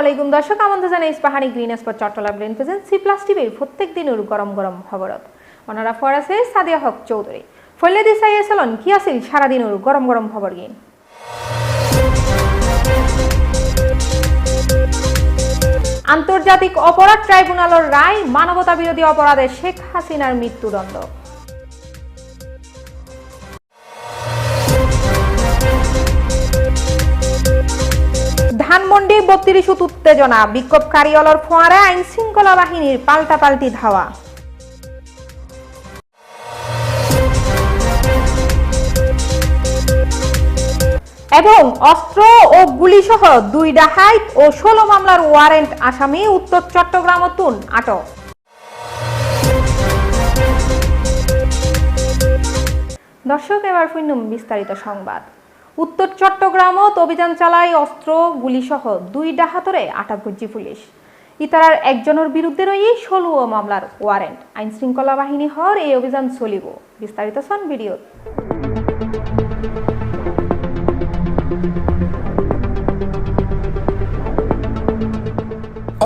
আলাইকুম দর্শক, আমন্ত্রণ জানাই Ispahani green spot Chattala brain present C plus টিভির প্রত্যেক দিনের গরম গরম খবরত। ওনারা ফরাসে সাদিয়া হক চৌধুরী। ফলে দিশাই এসলন, কি আছিল সারাদিনের গরম গরম খবর গিন? আন্তর্জাতিক অপরাধ ট্রাইব্যুনালের রায় মানবতা বিরোধী অপরাধে শেখ হাসিনার মৃত্যুদণ্ড। ধানমন্ডি বত্রিশ উত্তেজনা। বিক্ষোভকারী অলর ফোয়ারে, আইন শৃঙ্খলা বাহিনীর পাল্টাপাল্টি ধাওয়া। এবং অস্ত্র ও গুলিসহ দুই ডাকাইত ও ষোলো মামলার ওয়ারেন্ট আসামি উত্তর চট্টগ্রাম তুন আটক। দর্শক, এবার শুনুন বিস্তারিত সংবাদ। উত্তর চট্টগ্রামত অভিযান চালায় অস্ত্র, গুলিসহ দুই ডাহাতরে আটক গুজি পুলিশ। ইতারার একজনের বিরুদ্ধে রয়ে ষোলো মামলার ওয়ারেন্ট। আইন শৃঙ্খলা বাহিনী হর এই অভিযান চলিব। বিস্তারিত সন ভিডিও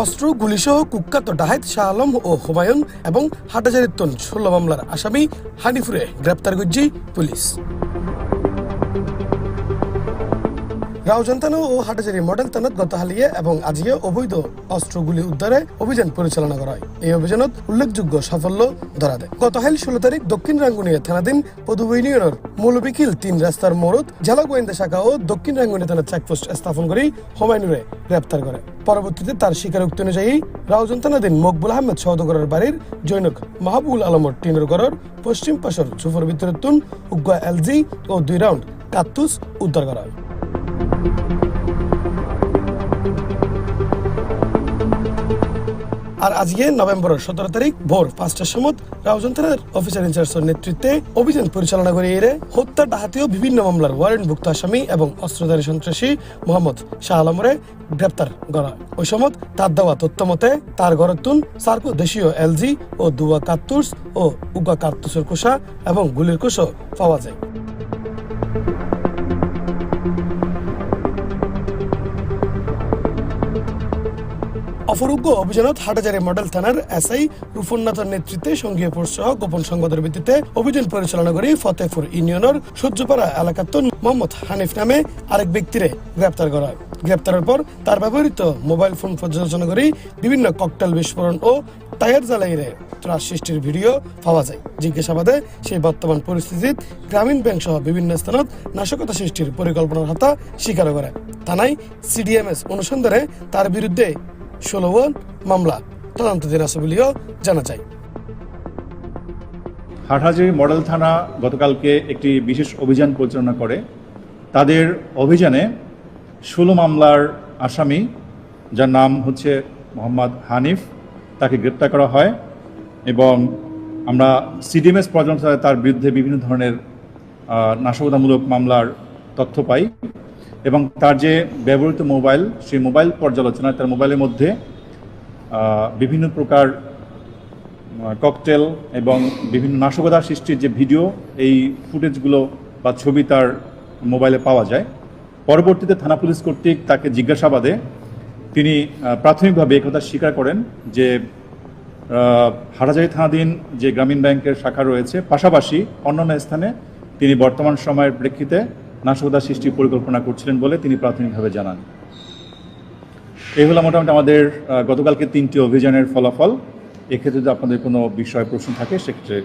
অস্ত্র, গুলিসহ, কুখ্যাত ডাহাত শাহ আলম ও হুমায়ুন এবং হাটাজারিত্তন ষোলো মামলার আসামি হানিফুরে গ্রেপ্তার করছি পুলিশ। রাউজান্তানো ও হাটাজারি মডেল থানাত গত হালিয়ে এবং আজিয়ে অবৈধ অস্ত্রগুলি উদ্ধারে অভিযান পরিচালনা করা হয় এই অভিযানত উল্লেখযোগ্য সাফল্য ধরা দেয়। গত হাইল ষোলো তারিখ দক্ষিণ রাঙ্গুনিয়া থানাধীন পদুব ইউনিয়নের মৌলবিকিল তিন রাস্তার মোড়ত জেলা গোয়েন্দা শাখা ও দক্ষিণ রাঙ্গুনিয়া থানার চেকপোস্ট স্থাপন করে হুমায়ুনুরে গ্রেপ্তার করে। পরবর্তীতে তার স্বীকারোক্তি অনুযায়ী রাউজান থানাধীন মকবুল আহমেদ সৌদগরের বাড়ির জৈনক মাহবুল আলমর টিনের গড়র পশ্চিম পাশর সুফর বিতরতুন উগ্গা এলজি ও দুই রাউন্ড কাত্তুস উদ্ধার করা হয়। আর আজকে নভেম্বরের সতেরো তারিখ, ভোর পাঁচটার সময় রাউজান অফিসার ইনচার্জের নেতৃত্বে অভিযান পরিচালনা করে এরে হত্যা ডাহাতীয় বিভিন্ন মামলার ওয়ারেন্টভুক্ত আসামি এবং অস্ত্রধারী সন্ত্রাসী মোহাম্মদ শাহ আলমরে গ্রেপ্তার করা ওই সময় তার দেওয়া তথ্য মতে, তার ঘরতুন সার্কো দেশীয় এলজি ও দুয়া কাত্তুস ও উগা কাত্তুসের কোষা এবং গুলির কোষও পাওয়া যায়। অপরোগ্য অভিযানত হাটাজারি মডেল থানার এসআই রুফুন্নাথের নেতৃত্বে সঙ্গীয় ফোর্স গোপন সংবাদের ভিত্তিতে অভিযান পরিচালনা করে ফতেপুর ইউনিয়নের সূর্যপাড়া এলাকাত মোহাম্মদ হানিফ নামে আরেক ব্যক্তিরে গ্রেপ্তার করা হয়। গ্রেপ্তারের পর তার ব্যবহৃত মোবাইল ফোন পর্যালোচনা করে বিভিন্ন ককটেল বিস্ফোরণ ও টায়ার জ্বালাইরে ত্রাস সৃষ্টির ভিডিও পাওয়া যায়। জিজ্ঞাসাবাদে সেই বর্তমান পরিস্থিতিত গ্রামীণ ব্যাংক সহ বিভিন্ন স্থানত নাশকতা সৃষ্টির পরিকল্পনার হাতা স্বীকার করে। থানায় সিডিএমএস অনুসন্ধানে তার বিরুদ্ধে ষোলো মামলা। আছে বলেও জানা যায়। হাটহাজারী মডেল থানা গতকালকে একটি বিশেষ অভিযান পরিচালনা করে। তাদের অভিযানে ষোলো মামলার আসামি, যার নাম হচ্ছে মোহাম্মদ হানিফ, তাকে গ্রেপ্তার করা হয় এবং আমরা সিডিএমএস পর্যন্ত তার বিরুদ্ধে বিভিন্ন ধরনের নাশকতামূলক মামলার তথ্য পাই। এবং তার যে ব্যবহৃত মোবাইল, সেই মোবাইল পর্যালোচনায় তার মোবাইলের মধ্যে বিভিন্ন প্রকার ককটেল এবং বিভিন্ন নাশকতা সৃষ্টির যে ভিডিও, এই ফুটেজগুলো বা ছবি তার মোবাইলে পাওয়া যায়। পরবর্তীতে থানা পুলিশ কর্তৃক তাকে জিজ্ঞাসাবাদে তিনি প্রাথমিকভাবে একথা স্বীকার করেন যে হাটাজারি থানাধীন যে গ্রামীণ ব্যাংকের শাখা রয়েছে, পাশাপাশি অন্যান্য স্থানে তিনি বর্তমান সময়ের প্রেক্ষিতে নাশকতা সৃষ্টির পরিকল্পনা করছিলেন বলে তিনি প্রাথমিকভাবে জানান। এই হলো মোটামুটি আমাদের গতকালকে তিনটি অভিযানের ফলাফল। এক্ষেত্রে যদি আপনাদের কোনো বিষয়, প্রশ্ন থাকে, সেক্ষেত্রে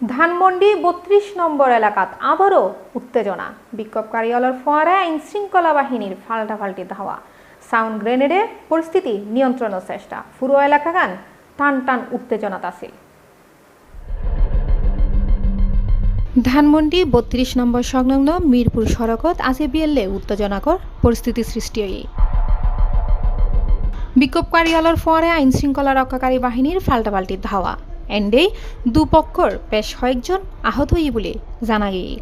ধানমন্ডি বত্রিশ নম্বর এলাকাত আবারও উত্তেজনা। বিক্ষোভকারী অলর ফোয়ারে আইন শৃঙ্খলা বাহিনীর ফাল্টাফাল্টি ধাওয়া। সাউন্ড গ্রেনেডে পরিস্থিতি নিয়ন্ত্রণের চেষ্টা। পুরো এলাকা গান টান টান উত্তেজনাত আছিল। ধানমন্ডি, বত্রিশ নম্বর সংলগ্ন মিরপুর সড়কত আজি বিএলএ উত্তেজনাকর পরিস্থিতি সৃষ্টি হয়ে। বিক্ষোভকারী আলোর ফোয়ারে আইন শৃঙ্খলা রক্ষাকারী বাহিনীর ফাল্টাপাল্টি ধাওয়া এন্ডেই দুপক্ষর বেশ কয়েকজন আহত হই বলে জানা গিয়ে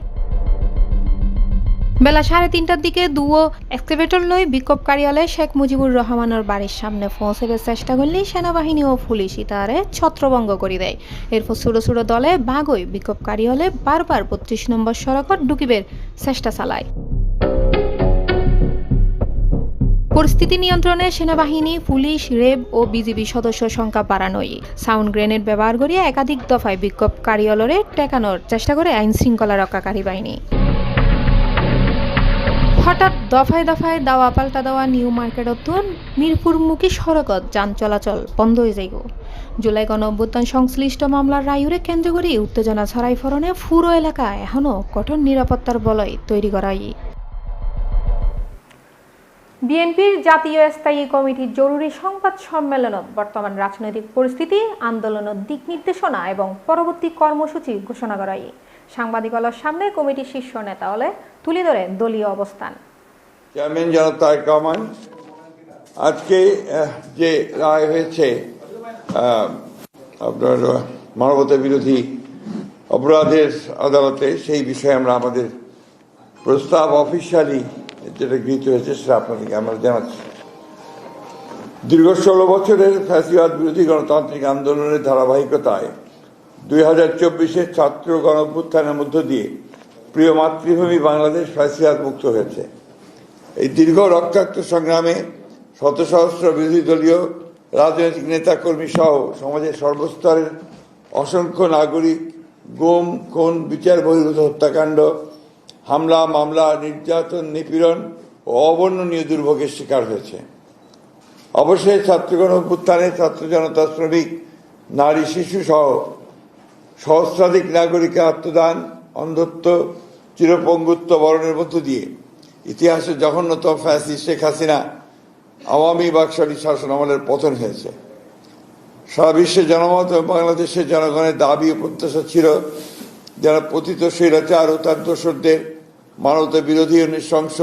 বেলা সাড়ে তিনটার দিকে দুও এক্সকেভেটর লই বিক্ষোভ হলে শেখ মুজিবুর রহমানের বাড়ির সামনে পৌঁছাবার চেষ্টা করলে সেনাবাহিনী ও পুলিশ তারে ছত্রভঙ্গ করে দেয়। এরপর ছোট ছোট দলে বাগই বিক্ষোভকারী হলে বারবার বত্রিশ নম্বর সড়কত ঢুকিবের চেষ্টা চালায়। পরিস্থিতি নিয়ন্ত্রণে সেনাবাহিনী, পুলিশ, রেব ও বিজিবি সদস্য সংখ্যা বাড়ানোই সাউন্ড গ্রেনেড ব্যবহার করিয়া একাধিক দফায় বিক্ষোভকারীলরে টেকানোর চেষ্টা করে আইন শৃঙ্খলা রক্ষাকারী বাহিনী। হঠাৎ দফায় দফায় দাওয়া পাল্টা দেওয়া নিউ মার্কেট অতুন মিরপুরমুখী সড়কত যান চলাচল বন্ধ হয়ে যাইব। জুলাই গণ অভ্যুত্থান সংশ্লিষ্ট মামলার রায়ুরে কেন্দ্র করে উত্তেজনা ছড়াই ফরণে ফুরো এলাকা এখনও কঠোর নিরাপত্তার বলয় তৈরি করাই বিএনপির জাতীয় স্থায়ী কমিটির জরুরি সংবাদ সম্মেলনত বর্তমান রাজনৈতিক পরিস্থিতি আন্দোলনের দিক নির্দেশনা এবং পরবর্তী কর্মসূচি ঘোষণা করাই সাংবাদিকতার সামনে কমিটির শীর্ষ নেতা হলে তুলে ধরে দলীয় অবস্থান। চেয়ারম্যান জনাব তারেক রহমান, আজকে যে রায় হয়েছে আপনার মানবতা বিরোধী অপরাধের আদালতে, সেই বিষয়ে আমরা আমাদের প্রস্তাব অফিসিয়ালি যেটা গৃহীত হয়েছে সেটা আপনাদেরকে আমরা জানাচ্ছি। দীর্ঘ ষোলো বছরের ফ্যাসিবাদ বিরোধী গণতান্ত্রিক আন্দোলনের ধারাবাহিকতায় দুই হাজার চব্বিশের ছাত্র গণ অভ্যুত্থানের মধ্য দিয়ে প্রিয় মাতৃভূমি বাংলাদেশ ফ্যাসিবাদ মুক্ত হয়েছে। এই দীর্ঘ রক্তাক্ত সংগ্রামে শত সহস্র বিরোধী দলীয় রাজনৈতিক নেতাকর্মী সহ সমাজের সর্বস্তরের অসংখ্য নাগরিক গুম, খুন, বিচার বহির্ভূত হত্যাকাণ্ড হামলা, মামলা, নির্যাতন, নিপীড়ন ও অবর্ণনীয় দুর্ভোগের শিকার হয়েছে। অবশ্যই ছাত্রগণ অভ্যুত্থানে ছাত্র জনতা শ্রমিক, নারী, শিশু সহ সহস্রাধিক নাগরিকের আত্মদান, অন্ধত্ব, চিরপঙ্গুত্ব বরণের মধ্য দিয়ে ইতিহাসে জঘন্যতম ফ্যাসি শেখ হাসিনা আওয়ামী বাকশালী শাসন আমলের পতন হয়েছে। সারা বিশ্বের জনমত এবং বাংলাদেশের জনগণের দাবি ও প্রত্যাশা ছিল, যারা পতিত স্বৈরাচার ও তার দোসরদের মানবতা বিরোধী নৃশংস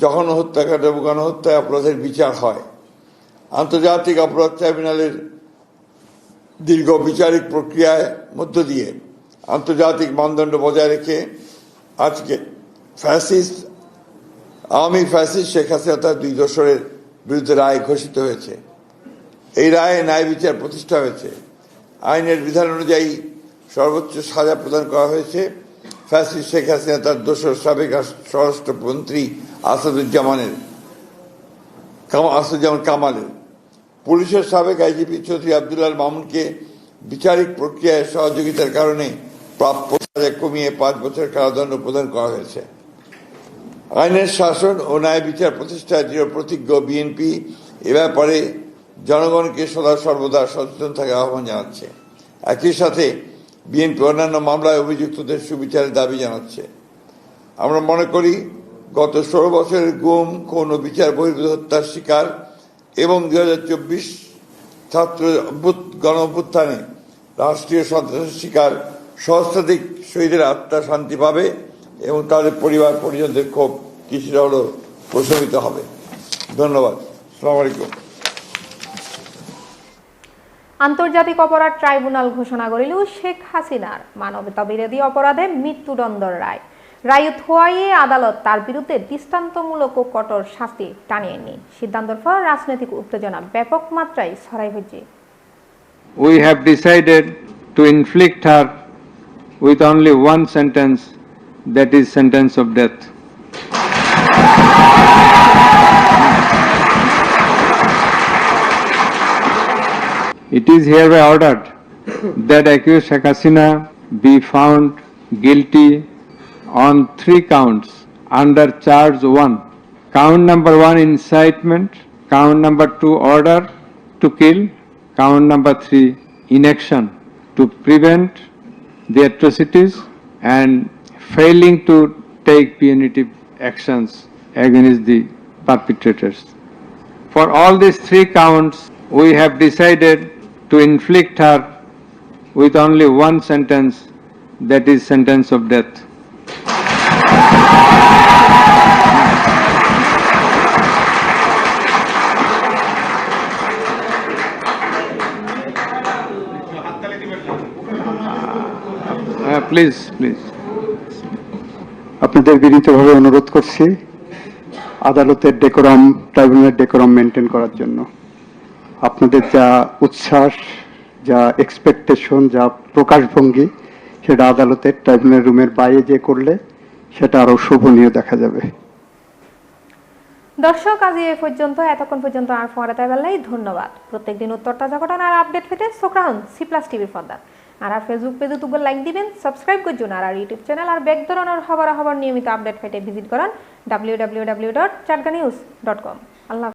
যখন হত্যাকাণ্ড এবং গণহত্যা অপরাধের বিচার হয়। আন্তর্জাতিক অপরাধ ট্রাইব্যুনালের দীর্ঘ বিচারিক প্রক্রিয়ায় মধ্য দিয়ে আন্তর্জাতিক মানদণ্ড বজায় রেখে আজকে ফ্যাসিস্ট, আওয়ামী ফ্যাসিস্ট শেখ হাসিনা তার দুই দশরের বিরুদ্ধে রায় ঘোষিত হয়েছে। এই রায়ে ন্যায় বিচার প্রতিষ্ঠা হয়েছে। আইনের বিধান অনুযায়ী সর্বোচ্চ সাজা প্রদান করা হয়েছে। ফ্যাসিস্ট শেখ হাসিনা তার দোসর সাবেক স্বরাষ্ট্রমন্ত্রী আসাদুজ্জামানের আসাদুজ্জামান কামালের। পুলিশের সাবেক আইজিপি চৌধুরী আবদুল্লাহ মামুনকে বিচারিক প্রক্রিয়ায় সহযোগিতার কারণে প্রাপ্য সাজা কমিয়ে পাঁচ বছর কারাদণ্ড প্রদান করা হয়েছে। আইনের শাসন ও ন্যায় বিচার প্রতিষ্ঠায় দৃঢ় প্রতিজ্ঞ বিএনপি। এ ব্যাপারে জনগণকে সদা সর্বদা সচেতন থাকার আহ্বান জানাচ্ছে। একই সাথে বিএনপি, অন্যান্য মামলায় অভিযুক্তদের সুবিচারের দাবি জানাচ্ছে। আমরা মনে করি, গত ষোলো বছরের গুম কোন বিচার বহির্ভূত হত্যার শিকার এবং দুই হাজার চব্বিশ ছাত্র গণ অভ্যুত্থানে রাষ্ট্রীয় সন্ত্রাসের শিকার সহস্রাধিক শহীদের আত্মা শান্তি পাবে এবং তাদের পরিবার পরিজনদের ক্ষোভ কিছুটা হলেও প্রশমিত হবে। ধন্যবাদ। সালাম আলাইকুম। আন্তর্জাতিক অপরাধ ট্রাইব্যুনাল ঘোষণা করিল শেখ হাসিনার। মানবতা বিরোধী অপরাধে মৃত্যুদণ্ডর রায়। রায় থোয়াইয়ে আদালত তার বিরুদ্ধে দৃষ্টান্তমূলক ও কঠোর শাস্তি টানিয়ে নি সিদ্ধান্তর পর রাজনৈতিক উত্তেজনা ব্যাপক মাত্রায় ছড়াই হয়েছে। We have decided to inflict her with only one sentence, that is sentence of death. It is hereby ordered that accused Sheikh be found guilty on three counts under charge one. Count number one incitement, count number two order to kill, count number three inaction to prevent the atrocities and failing to take punitive actions against the perpetrators. For all these three counts, we have decided to inflict her with only one sentence, that is sentence of death. Uh, please, please. আপনাদের বিনীতভাবে অনুরোধ করছি আদালতের decorum ট্রাইব্যুনালের decorum maintain করার জন্য আপনাদের যা উচ্ছ্বাস, যা এক্সপেকটেশন যা প্রকাশভঙ্গি, সেটা আদালতের ট্রাইব্যুনাল রুমের বাইরে যে করলে, সেটা আরও শোভনীয় দেখা যাবে। দর্শক, আজ এ পর্যন্ত। এতক্ষণ পর্যন্ত আর ফোয়ারা তাই বেলায় ধন্যবাদ। প্রত্যেকদিন উত্তর তাজা ঘটনা আর আপডেট পেতে রাখুন সি প্লাস টিভির পর্দা। আর আর ফেসবুক পেজে তুবর লাইক দিবেন সাবস্ক্রাইব করছুন আর আর ইউটিউব চ্যানেল আর ব্যাক ধরনের খবর খবর নিয়মিত আপডেট পেতে ভিজিট করেন W W W dot Chatga news dot com আল্লাহ